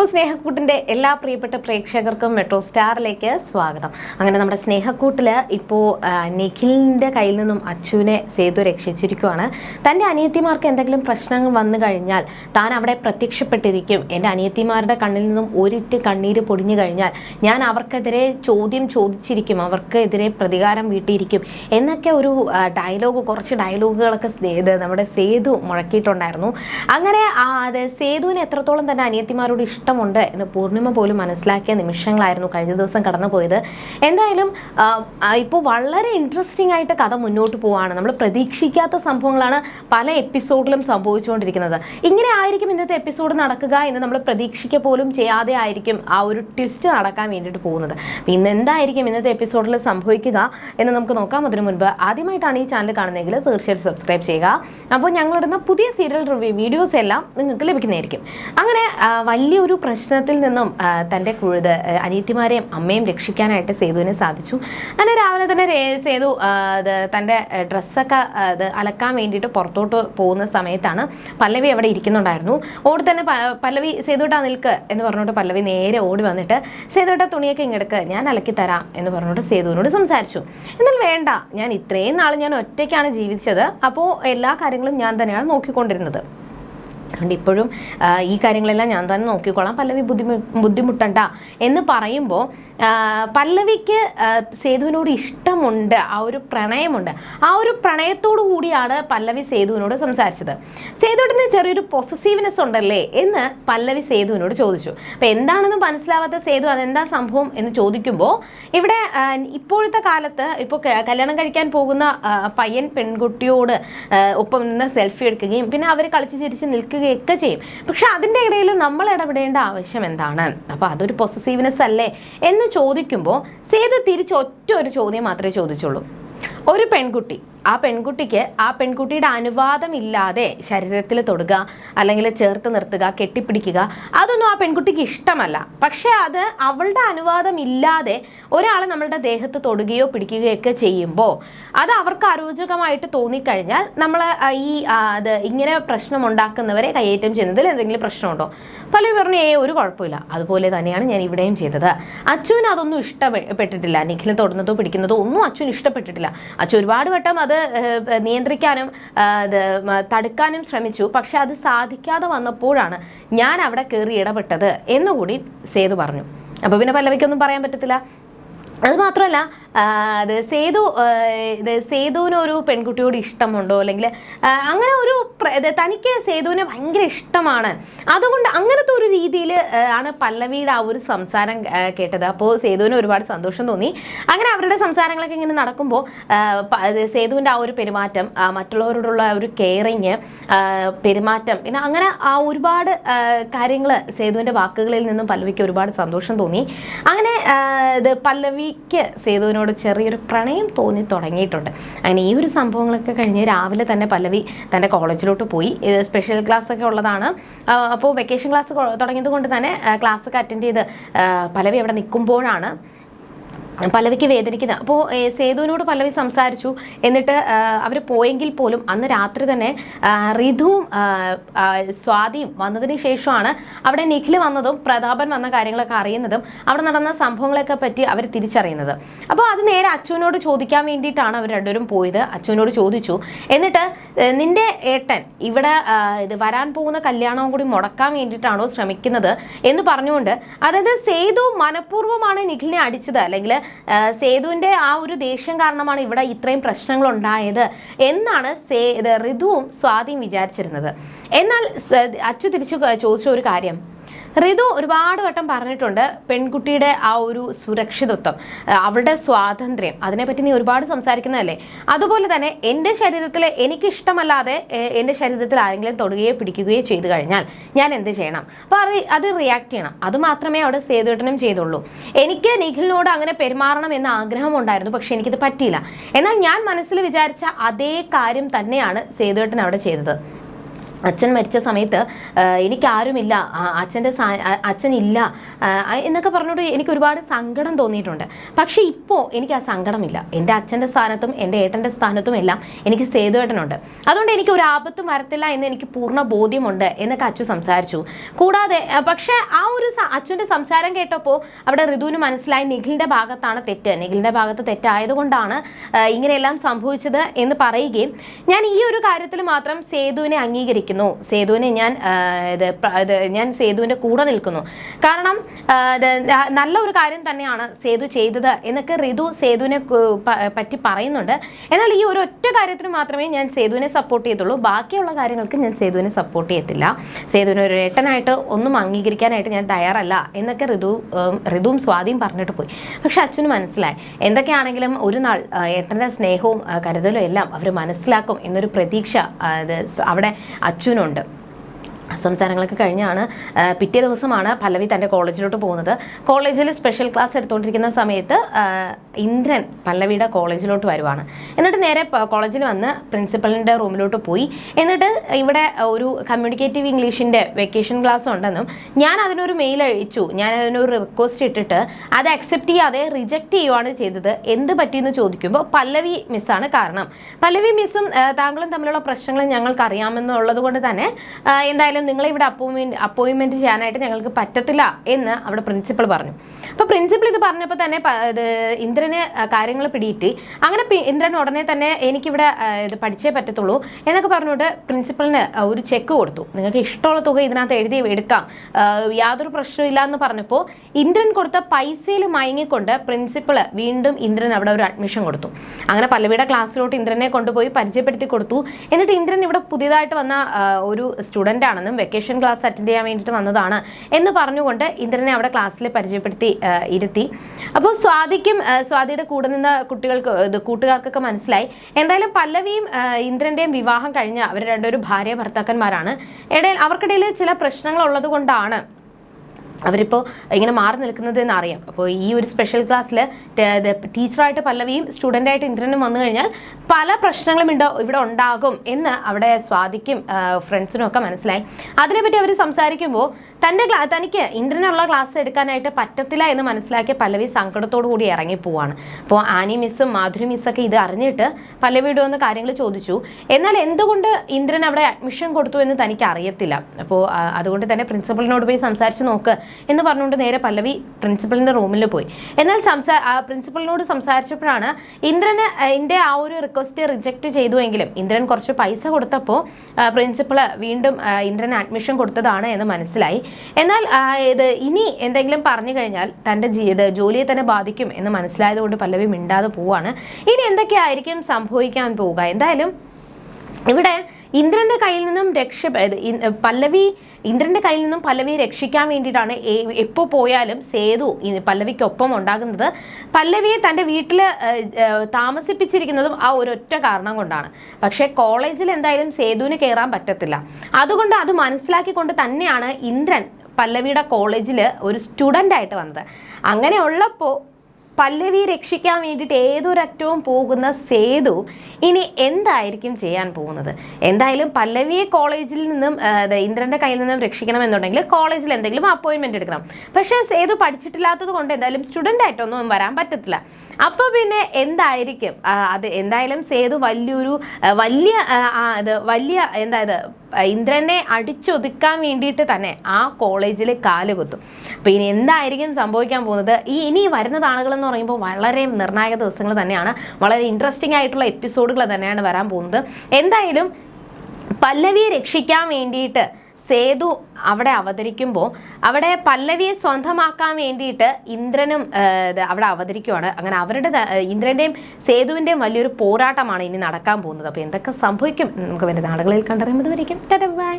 അപ്പോൾ സ്നേഹക്കൂട്ടിന്റെ എല്ലാ പ്രിയപ്പെട്ട പ്രേക്ഷകർക്കും മെട്രോ സ്റ്റാറിലേക്ക് സ്വാഗതം. അങ്ങനെ നമ്മുടെ സ്നേഹക്കൂട്ടിൽ ഇപ്പോൾ നിഖിലിന്റെ കയ്യിൽ നിന്നും അച്ചുവിനെ സേതു രക്ഷിച്ചിരിക്കുവാണ്. തന്റെ അനിയത്തിമാർക്ക് എന്തെങ്കിലും പ്രശ്നങ്ങൾ വന്നു കഴിഞ്ഞാൽ താൻ അവിടെ പ്രത്യക്ഷപ്പെട്ടിരിക്കും. എന്റെ അനിയത്തിമാരുടെ കണ്ണിൽ നിന്നും ഒരിറ്റ് കണ്ണീര് പൊടിഞ്ഞു കഴിഞ്ഞാൽ ഞാൻ അവർക്കെതിരെ ചോദ്യം ചോദിച്ചിരിക്കും അവർക്കെതിരെ പ്രതികാരം വീട്ടിയിരിക്കും എന്നൊക്കെ ഒരു ഡയലോഗ് കുറച്ച് ഡയലോഗുകളൊക്കെ നമ്മുടെ സേതു മുഴക്കിയിട്ടുണ്ടായിരുന്നു. അങ്ങനെ സേതുവിന് എത്രത്തോളം തന്നെ അനിയത്തിമാരോട് ഇഷ്ടമുണ്ട് എന്ന് പൂർണിമ പോലും മനസ്സിലാക്കിയ നിമിഷങ്ങളായിരുന്നു കഴിഞ്ഞ ദിവസം കടന്നു പോയത് എന്തായാലും ഇപ്പോൾ വളരെ ഇൻട്രസ്റ്റിംഗ് ആയിട്ട് കഥ മുന്നോട്ട് പോവാണ്. നമ്മൾ പ്രതീക്ഷിക്കാത്ത സംഭവങ്ങളാണ് പല എപ്പിസോഡിലും സംഭവിച്ചുകൊണ്ടിരിക്കുന്നത്. ഇങ്ങനെ ആയിരിക്കും ഇന്നത്തെ എപ്പിസോഡ് നടക്കുക എന്ന് നമ്മൾ പ്രതീക്ഷിക്ക പോലും ചെയ്യാതെ ആയിരിക്കും ആ ഒരു ട്വിസ്റ്റ് നടക്കാൻ വേണ്ടിയിട്ട് പോകുന്നത്. ഇന്ന് എന്തായിരിക്കും ഇന്നത്തെ എപ്പിസോഡിൽ സംഭവിക്കുക എന്ന് നമുക്ക് നോക്കാം. അതിനു മുൻപ് ആദ്യമായിട്ടാണ് ഈ ചാനൽ കാണുന്നതെങ്കിൽ തീർച്ചയായിട്ടും സബ്സ്ക്രൈബ് ചെയ്യുക. അപ്പോൾ ഞങ്ങളിടുന്ന പുതിയ സീരിയൽ റിവ്യൂ വീഡിയോസ് എല്ലാം നിങ്ങൾക്ക് ലഭിക്കുന്നതായിരിക്കും. അങ്ങനെ വലിയൊരു പ്രശ്നത്തിൽ നിന്നും തന്റെ കുഴുത് അനിയത്തിമാരെയും അമ്മയും രക്ഷിക്കാനായിട്ട് സേതുവിന് സാധിച്ചു. അങ്ങനെ രാവിലെ തന്നെ സേതു തന്റെ ഡ്രസ്സൊക്കെ അത് അലക്കാൻ വേണ്ടിയിട്ട് പുറത്തോട്ട് പോകുന്ന സമയത്താണ് പല്ലവി അവിടെ ഇരിക്കുന്നുണ്ടായിരുന്നു. ഓടി തന്നെ പല്ലവി സേതുട്ടാ നിൽക്ക് എന്ന് പറഞ്ഞുകൊണ്ട് പല്ലവി നേരെ ഓടി വന്നിട്ട് സേതുട്ട തുണിയൊക്കെ ഇങ്ങെടുക്ക് ഞാൻ അലക്കി തരാം എന്ന് പറഞ്ഞുകൊണ്ട് സേതുവിനോട് സംസാരിച്ചു. എന്നാൽ വേണ്ട ഞാൻ ഇത്രയും നാൾ ഞാൻ ഒറ്റയ്ക്കാണ് ജീവിച്ചത് അപ്പോൾ എല്ലാ കാര്യങ്ങളും ഞാൻ തന്നെയാണ് നോക്കിക്കൊണ്ടിരുന്നത്. അതുകൊണ്ട് ഇപ്പോഴും ഈ കാര്യങ്ങളെല്ലാം ഞാൻ തന്നെ നോക്കിക്കോളാം പല്ലവി ബുദ്ധിമു ബുദ്ധിമുട്ടണ്ട എന്ന് പറയുമ്പോൾ പല്ലവിക്ക് സേതുവിനോട് ഇഷ്ടമുണ്ട്. ആ ഒരു പ്രണയമുണ്ട്. ആ ഒരു പ്രണയത്തോടു കൂടിയാണ് പല്ലവി സേതുവിനോട് സംസാരിച്ചത്. സേതുവിന് ചെറിയൊരു പൊസസീവ്നെസ് ഉണ്ടല്ലേ എന്ന് പല്ലവി സേതുവിനോട് ചോദിച്ചു. അപ്പം എന്താണെന്ന് മനസ്സിലാവാത്ത സേതു അതെന്താ സംഭവം എന്ന് ചോദിക്കുമ്പോൾ ഇവിടെ ഇപ്പോഴത്തെ കാലത്ത് ഇപ്പോൾ കല്യാണം കഴിക്കാൻ പോകുന്ന പയ്യൻ പെൺകുട്ടിയോട് ഒപ്പം നിന്ന് സെൽഫി എടുക്കുകയും പിന്നെ അവർ കളിച്ച് ചിരിച്ച് നിൽക്കുകയൊക്കെ ചെയ്യും. പക്ഷെ അതിന്റെ ഇടയിൽ നമ്മൾ ഇടപെടേണ്ട ആവശ്യം എന്താണ്? അപ്പോൾ അതൊരു പൊസസീവ്നെസ് അല്ലേ എന്ന് ചോദിക്കുമ്പോൾ സേതു തിരിച്ച് ഒറ്റ ഒരു ചോദ്യം മാത്രമേ ചോദിച്ചുള്ളൂ. ഒരു പെൺകുട്ടി ആ പെൺകുട്ടിക്ക് ആ പെൺകുട്ടിയുടെ അനുവാദം ഇല്ലാതെ ശരീരത്തിൽ തൊടുക അല്ലെങ്കിൽ ചേർത്ത് നിർത്തുക കെട്ടിപ്പിടിക്കുക അതൊന്നും ആ പെൺകുട്ടിക്ക് ഇഷ്ടമല്ല. പക്ഷേ അത് അവളുടെ അനുവാദം ഇല്ലാതെ ഒരാൾ നമ്മളുടെ ദേഹത്ത് തൊടുകയോ പിടിക്കുകയോ ഒക്കെ ചെയ്യുമ്പോൾ അത് അവർക്ക് അരോചകമായിട്ട് തോന്നിക്കഴിഞ്ഞാൽ നമ്മൾ ഈ അത് ഇങ്ങനെ പ്രശ്നം ഉണ്ടാക്കുന്നവരെ കയ്യേറ്റം ചെയ്യുന്നതിൽ എന്തെങ്കിലും പ്രശ്നമുണ്ടോ? പലരും പറഞ്ഞു ഏ ഒരു കുഴപ്പമില്ല. അതുപോലെ തന്നെയാണ് ഞാൻ ഇവിടെയും ചെയ്തത്. അച്ചുവിന് അതൊന്നും ഇഷ്ടപ്പെട്ടിട്ടില്ല നിഖിലിനെ തൊടുന്നതോ പിടിക്കുന്നതോ ഒന്നും അച്ചുവിന് ഇഷ്ടപ്പെട്ടിട്ടില്ല. അച്ഛൻ ഒരുപാട് വട്ടം അത് നിയന്ത്രിക്കാനും തടുക്കാനും ശ്രമിച്ചു. പക്ഷെ അത് സാധിക്കാതെ വന്നപ്പോഴാണ് ഞാൻ അവിടെ കയറി ഇടപെട്ടത് എന്നുകൂടി സേതു പറഞ്ഞു. അപ്പോൾ പിന്നെ പല്ലവിക്കൊന്നും പറയാൻ പറ്റത്തില്ല. അത് മാത്രമല്ല അത് സേതു ഇത് സേതുവിന് ഒരു പെൺകുട്ടിയോട് ഇഷ്ടമുണ്ടോ? അല്ലെങ്കിൽ അങ്ങനെ ഒരു തനിക്ക് സേതുവിനെ ഭയങ്കര ഇഷ്ടമാണ്. അതുകൊണ്ട് അങ്ങനത്തെ ഒരു രീതിയിൽ ആണ് പല്ലവിയുടെ ആ ഒരു സംസാരം കേട്ടത്. അപ്പോൾ സേതുവിന് ഒരുപാട് സന്തോഷം തോന്നി. അങ്ങനെ അവരുടെ സംസാരങ്ങളൊക്കെ ഇങ്ങനെ നടക്കുമ്പോൾ സേതുവിന്റെ ആ ഒരു പെരുമാറ്റം മറ്റുള്ളവരോടുള്ള ഒരു കെയറിങ് പെരുമാറ്റം പിന്നെ അങ്ങനെ ആ ഒരുപാട് കാര്യങ്ങൾ സേതുവിന്റെ വാക്കുകളിൽ നിന്നും പല്ലവിക്ക് ഒരുപാട് സന്തോഷം തോന്നി. അങ്ങനെ ഇത് പല്ലവിക്ക് സേതുവിനോട് ചെറിയൊരു പ്രണയം തോന്നി തുടങ്ങിയിട്ടുണ്ട്. അങ്ങനെ ഈ ഒരു സംഭവങ്ങളൊക്കെ കഴിഞ്ഞ് രാവിലെ തന്നെ പല്ലവി തന്റെ കോളേജിലോട്ട് പോയി. സ്പെഷ്യൽ ക്ലാസ് ഒക്കെ ഉള്ളതാണ്. അപ്പോൾ വെക്കേഷൻ ക്ലാസ് തുടങ്ങിയത് കൊണ്ട് തന്നെ ക്ലാസ്സൊക്കെ അറ്റൻഡ് ചെയ്ത് പല്ലവി അവിടെ നിൽക്കുമ്പോഴാണ് പല്ലവിക്ക് വേദനിക്കുന്ന അപ്പോൾ സേതുവിനോട് പല്ലവി സംസാരിച്ചു. എന്നിട്ട് അവർ പോയെങ്കിൽ പോലും അന്ന് രാത്രി തന്നെ ആ, സ്വാതിയും വന്നതിന് ശേഷമാണ് അവിടെ നിഖിൽ വന്നതും പ്രതാപൻ വന്ന കാര്യങ്ങളൊക്കെ അറിയുന്നതും അവിടെ നടന്ന സംഭവങ്ങളൊക്കെ പറ്റി അവർ തിരിച്ചറിയുന്നത്. അപ്പോൾ അത് നേരെ അച്ചുവിനോട് ചോദിക്കാൻ വേണ്ടിയിട്ടാണ് അവർ രണ്ടുപേരും പോയത്. അച്ചുവിനോട് ചോദിച്ചു. എന്നിട്ട് നിന്റെ ഏട്ടൻ ഇവിടെ ഇത് വരാൻ പോകുന്ന കല്യാണവും കൂടി മുടക്കാൻ വേണ്ടിയിട്ടാണോ ശ്രമിക്കുന്നത് എന്ന് പറഞ്ഞുകൊണ്ട് അതായത് സേതു മനഃപൂർവമാണ് നിഖിലിനെ അടിച്ചത്. അല്ലെങ്കിൽ ആ, സേതുവിന്റെ ആ ഒരു ദേഷ്യം കാരണമാണ് ഇവിടെ ഇത്രയും പ്രശ്നങ്ങൾ ഉണ്ടായത് എന്നാണ് സേ ഋതുവും സ്വാതിയും വിചാരിച്ചിരുന്നത്. എന്നാൽ അച്ചു തിരിച്ചു ചോദിച്ച ഒരു കാര്യം. ഋതു ഒരുപാട് വട്ടം പറഞ്ഞിട്ടുണ്ട് പെൺകുട്ടിയുടെ ആ ഒരു സുരക്ഷിതത്വം അവളുടെ സ്വാതന്ത്ര്യം. അതിനെപ്പറ്റി നീ ഒരുപാട് സംസാരിക്കുന്നതല്ലേ? അതുപോലെ തന്നെ എന്റെ ശരീരത്തിൽ എനിക്കിഷ്ടമല്ലാതെ എന്റെ ശരീരത്തിൽ ആരെങ്കിലും തൊടുകയോ പിടിക്കുകയോ ചെയ്തു കഴിഞ്ഞാൽ ഞാൻ എന്ത് ചെയ്യണം? അപ്പോൾ അത് അത് റിയാക്ട് ചെയ്യണം. അത് മാത്രമേ അവിടെ സേതുവേട്ടനും ചെയ്തുള്ളൂ. എനിക്ക് നിഖിലിനോട് അങ്ങനെ പെരുമാറണം എന്ന ആഗ്രഹം ഉണ്ടായിരുന്നു പക്ഷേ എനിക്കിത് പറ്റിയില്ല. എന്നാൽ ഞാൻ മനസ്സിൽ വിചാരിച്ച അതേ കാര്യം തന്നെയാണ് സേതുവേട്ടൻ അവിടെ ചെയ്തത്. അച്ഛൻ മരിച്ച സമയത്ത് എനിക്കാരുമില്ല അച്ഛന്റെ സാ അച്ഛനില്ല എന്നൊക്കെ പറഞ്ഞുകൊണ്ട് എനിക്ക് ഒരുപാട് സങ്കടം തോന്നിയിട്ടുണ്ട്. പക്ഷേ ഇപ്പോൾ എനിക്ക് ആ സങ്കടമില്ല. എന്റെ അച്ഛന്റെ സ്ഥാനത്തും എന്റെ ഏട്ടന്റെ സ്ഥാനത്തും എല്ലാം എനിക്ക് സേതുവേട്ടനുണ്ട്. അതുകൊണ്ട് എനിക്ക് ഒരു ആപത്തും വരത്തില്ല എന്ന് എനിക്ക് പൂർണ ബോധ്യമുണ്ട് എന്നൊക്കെ അച്ഛൻ സംസാരിച്ചു. കൂടാതെ പക്ഷേ ആ ഒരു അച്ഛന്റെ സംസാരം കേട്ടപ്പോൾ അവിടെ ഋതുവിന് മനസ്സിലായി നിഖിലിന്റെ ഭാഗത്താണ് തെറ്റ്. നിഖിലിന്റെ ഭാഗത്ത് തെറ്റായതുകൊണ്ടാണ് ഇങ്ങനെയെല്ലാം സംഭവിച്ചത് എന്ന് പറയുകയും ഞാൻ ഈ ഒരു കാര്യത്തിൽ മാത്രം സേതുവിനെ അംഗീകരിക്കുന്നു സേതുവിനെ ഞാൻ ഇത് ഞാൻ സേതുവിന്റെ കൂടെ നിൽക്കുന്നു. കാരണം നല്ല ഒരു കാര്യം തന്നെയാണ് സേതു ചെയ്തത് എന്നൊക്കെ ഋതു സേതുവിനെ പറ്റി പറയുന്നുണ്ട്. എന്നാൽ ഈ ഒരു ഒറ്റ കാര്യത്തിന് മാത്രമേ ഞാൻ സേതുവിനെ സപ്പോർട്ട് ചെയ്തുള്ളൂ. ബാക്കിയുള്ള കാര്യങ്ങൾക്ക് ഞാൻ സേതുവിനെ സപ്പോർട്ട് ചെയ്യത്തില്ല. സേതുവിനെ ഒരു ഏട്ടനായിട്ട് ഒന്നും അംഗീകരിക്കാനായിട്ട് ഞാൻ തയ്യാറല്ല എന്നൊക്കെ ഋതു ഋതുവും സ്വാതിയും പറഞ്ഞിട്ട് പോയി. പക്ഷെ അച്ഛന് മനസ്സിലായി. എന്തൊക്കെയാണെങ്കിലും ഒരു നാൾ ഏട്ടന്റെ സ്നേഹവും കരുതലും എല്ലാം അവർ മനസ്സിലാക്കും എന്നൊരു പ്രതീക്ഷ അവിടെ അച്ഛനുണ്ട് സംസാരങ്ങളൊക്കെ കഴിഞ്ഞാണ് പിറ്റേ ദിവസമാണ് പല്ലവി തന്റെ കോളേജിലോട്ട് പോകുന്നത്. കോളേജിൽ സ്പെഷ്യൽ ക്ലാസ് എടുത്തുകൊണ്ടിരിക്കുന്ന സമയത്ത് ഇന്ദ്രൻ പല്ലവിയുടെ കോളേജിലോട്ട് വരുവാണ്. എന്നിട്ട് നേരെ കോളേജിൽ വന്ന് പ്രിൻസിപ്പലിന്റെ റൂമിലോട്ട് പോയി. എന്നിട്ട് ഇവിടെ ഒരു കമ്മ്യൂണിക്കേറ്റീവ് ഇംഗ്ലീഷിന്റെ വെക്കേഷൻ ക്ലാസ് ഉണ്ടെന്നും ഞാൻ അതിനൊരു മെയിൽ അയച്ചു. ഞാൻ അതിനൊരു റിക്വസ്റ്റ് ഇട്ടിട്ട് അത് അക്സെപ്റ്റ് ചെയ്യാതെ റിജക്റ്റ് ചെയ്യുവാണ് ചെയ്തത്. എന്ത് പറ്റിയെന്ന് ചോദിക്കുമ്പോൾ പല്ലവി മിസ്സാണ് കാരണം. പല്ലവി മിസ്സും താങ്കളും തമ്മിലുള്ള പ്രശ്നങ്ങൾ ഞങ്ങൾക്ക് അറിയാമെന്നുള്ളത് കൊണ്ട് തന്നെ ആ, എന്തായാലും നിങ്ങളെ ഇവിടെ അപ്പോയിൻമെന്റ് അപ്പോയിൻമെന്റ് ചെയ്യാനായിട്ട് ഞങ്ങൾക്ക് പറ്റത്തില്ല എന്ന് അവിടെ പ്രിൻസിപ്പൾ പറഞ്ഞു. അപ്പോൾ പ്രിൻസിപ്പൾ ഇത് പറഞ്ഞപ്പോൾ തന്നെ ഇത് ഇന്ദ്രന് കാര്യങ്ങൾ പിടിയിട്ട് അങ്ങനെ ഇന്ദ്രൻ ഉടനെ തന്നെ എനിക്കിവിടെ ഇത് പഠിച്ചേ പറ്റത്തുള്ളൂ എന്നൊക്കെ പറഞ്ഞുകൊണ്ട് പ്രിൻസിപ്പളിന് ഒരു ചെക്ക് കൊടുത്തു. നിങ്ങൾക്ക് ഇഷ്ടമുള്ള തുക ഇതിനകത്ത് എഴുതി എടുക്കാം. യാതൊരു പ്രശ്നമില്ല എന്ന് പറഞ്ഞപ്പോൾ ഇന്ദ്രൻ കൊടുത്ത പൈസയിൽ മയങ്ങിക്കൊണ്ട് പ്രിൻസിപ്പൾ വീണ്ടും ഇന്ദ്രൻ അവിടെ ഒരു അഡ്മിഷൻ കൊടുത്തു. അങ്ങനെ പല്ലവിയുടെ ക്ലാസ്സിലോട്ട് ഇന്ദ്രനെ കൊണ്ടുപോയി പരിചയപ്പെടുത്തി കൊടുത്തു. എന്നിട്ട് ഇന്ദ്രൻ ഇവിടെ പുതിയതായിട്ട് വന്ന ഒരു സ്റ്റുഡന്റ് ആണെന്നും വെക്കേഷൻ ക്ലാസ് അറ്റൻഡ് ചെയ്യാൻ വേണ്ടിയിട്ട് വന്നതാണ് എന്ന് പറഞ്ഞുകൊണ്ട് ഇന്ദ്രനെ അവിടെ ക്ലാസ്സിൽ പരിചയപ്പെടുത്തി ഇരുത്തി. അപ്പോൾ സ്വാതിക്കും സ്വാതിയുടെ കൂടെ നിന്ന കുട്ടികൾക്ക് കൂട്ടുകാർക്കൊക്കെ മനസ്സിലായി. എന്തായാലും പല്ലവിയും ഇന്ദ്രന്റെയും വിവാഹം കഴിഞ്ഞ അവർ രണ്ടൊരു ഭാര്യ ഭർത്താക്കന്മാരാണ്. ഇടയിൽ അവർക്കിടയിൽ ചില പ്രശ്നങ്ങൾ ഉള്ളത് കൊണ്ടാണ് അവരിപ്പോൾ ഇങ്ങനെ മാറി നിൽക്കുന്നത് എന്ന് അറിയാം അപ്പോൾ ഈ ഒരു സ്പെഷ്യൽ ക്ലാസ്സിൽ ടീച്ചറായിട്ട് പല്ലവിയും സ്റ്റുഡന്റായിട്ട് ഇന്ദ്രനും വന്നു കഴിഞ്ഞാൽ പല പ്രശ്നങ്ങളും ഉണ്ടോ ഇവിടെ ഉണ്ടാകും എന്ന് അവിടെ സ്വാതിക്കും ഫ്രണ്ട്സിനും ഒക്കെ മനസ്സിലായി. അതിനെപ്പറ്റി അവർ സംസാരിക്കുമ്പോൾ തന്റെ തനിക്ക് ഇന്ദ്രനുള്ള ക്ലാസ് എടുക്കാനായിട്ട് പറ്റത്തില്ല എന്ന് മനസ്സിലാക്കിയ പല്ലവി സങ്കടത്തോടു കൂടി ഇറങ്ങിപ്പോവാണ് അപ്പോൾ ആനി മിസ്സും മാധുരി മിസ്സൊക്കെ ഇത് അറിഞ്ഞിട്ട് പല്ലവിയുടെ വന്ന് കാര്യങ്ങൾ ചോദിച്ചു. എന്നാൽ എന്തുകൊണ്ട് ഇന്ദ്രൻ അവിടെ അഡ്മിഷൻ കൊടുത്തു എന്ന് തനിക്ക് അറിയത്തില്ല? അപ്പോൾ അതുകൊണ്ട് തന്നെ പ്രിൻസിപ്പളിനോട് പോയി സംസാരിച്ച് നോക്ക് എന്ന് പറഞ്ഞുകൊണ്ട് നേരെ പല്ലവി പ്രിൻസിപ്പളിന്റെ റൂമിൽ പോയി. എന്നാൽ സംസാ പ്രിൻസിപ്പളിനോട് സംസാരിച്ചപ്പോഴാണ് ഇന്ദ്രന് എന്റെ ആ ഒരു റിക്വസ്റ്റ് റിജക്റ്റ് ചെയ്തുവെങ്കിലും ഇന്ദ്രൻ കുറച്ച് പൈസ കൊടുത്തപ്പോൾ പ്രിൻസിപ്പൾ വീണ്ടും ഇന്ദ്രൻ അഡ്മിഷൻ കൊടുത്തതാണ് എന്ന് മനസ്സിലായി. എന്നാൽ ഇത് ഇനി എന്തെങ്കിലും പറഞ്ഞു കഴിഞ്ഞാൽ തന്റെ ജീവിത ജോലിയെ തന്നെ ബാധിക്കും എന്ന് മനസ്സിലായതുകൊണ്ട് പല്ലവി മിണ്ടാതെ പോവാണ്. ഇനി എന്തൊക്കെയായിരിക്കും സംഭവിക്കാൻ പോവുക? എന്തായാലും ഇവിടെ ഇന്ദ്രന്റെ കയ്യിൽ നിന്നും രക്ഷ പല്ലവി ഇന്ദ്രന്റെ കയ്യിൽ നിന്നും പല്ലവിയെ രക്ഷിക്കാൻ വേണ്ടിയിട്ടാണ് എപ്പോൾ പോയാലും സേതു പല്ലവിക്കൊപ്പം ഉണ്ടാകുന്നത്. പല്ലവിയെ തന്റെ വീട്ടിൽ താമസിപ്പിച്ചിരിക്കുന്നതും ആ ഒരൊറ്റ കാരണം കൊണ്ടാണ്. പക്ഷേ കോളേജിൽ എന്തായാലും സേതുവിന് കയറാൻ പറ്റത്തില്ല. അതുകൊണ്ട് അത് മനസ്സിലാക്കിക്കൊണ്ട് തന്നെയാണ് ഇന്ദ്രൻ പല്ലവിയുടെ കോളേജിൽ ഒരു സ്റ്റുഡന്റ് ആയിട്ട് വന്നത്. അങ്ങനെ ഉള്ളപ്പോൾ പല്ലവിയെ രക്ഷിക്കാൻ വേണ്ടിയിട്ട് ഏതൊരറ്റവും പോകുന്ന സേതു ഇനി എന്തായിരിക്കും ചെയ്യാൻ പോകുന്നത്? എന്തായാലും പല്ലവിയെ കോളേജിൽ നിന്നും ഇന്ദ്രന്റെ കയ്യിൽ നിന്നും രക്ഷിക്കണം എന്നുണ്ടെങ്കിൽ കോളേജിൽ എന്തെങ്കിലും അപ്പോയിൻമെന്റ് എടുക്കണം. പക്ഷേ സേതു പഠിച്ചിട്ടില്ലാത്തത് കൊണ്ട് എന്തായാലും സ്റ്റുഡന്റ് ആയിട്ടൊന്നും വരാൻ പറ്റത്തില്ല. അപ്പോൾ പിന്നെ എന്തായിരിക്കും? അത് എന്തായാലും സേതു വലിയൊരു വലിയ ഇത് വലിയ എന്താ ഇത് ഇന്ദ്രനെ അടിച്ചൊതുക്കാൻ വേണ്ടിയിട്ട് തന്നെ ആ കോളേജിൽ കാലുകുത്തും അപ്പോൾ ഇനി എന്തായിരിക്കും സംഭവിക്കാൻ പോകുന്നത്? ഈ ഇനി വരുന്ന താളുകളെന്ന് പറയുമ്പോൾ വളരെ നിർണായക ദിവസങ്ങൾ തന്നെയാണ്. വളരെ ഇൻട്രസ്റ്റിംഗ് ആയിട്ടുള്ള എപ്പിസോഡുകൾ തന്നെയാണ് വരാൻ പോകുന്നത്. എന്തായാലും പല്ലവിയെ രക്ഷിക്കാൻ വേണ്ടിയിട്ട് സേതു അവിടെ അവതരിക്കുമ്പോൾ അവിടെ പല്ലവിയെ സ്വന്തമാക്കാൻ വേണ്ടിയിട്ട് ഇന്ദ്രനും അവിടെ അവതരിക്കുവാണ്. അങ്ങനെ അവരുടെ ഇന്ദ്രന്റെയും സേതുവിന്റെയും വലിയൊരു പോരാട്ടമാണ് ഇനി നടക്കാൻ പോകുന്നത്. അപ്പോൾ എന്തൊക്കെ സംഭവിക്കും? നമുക്ക് വേണ്ട നാളുകളിൽ കണ്ടറിയുമ്പോൾ ബൈ.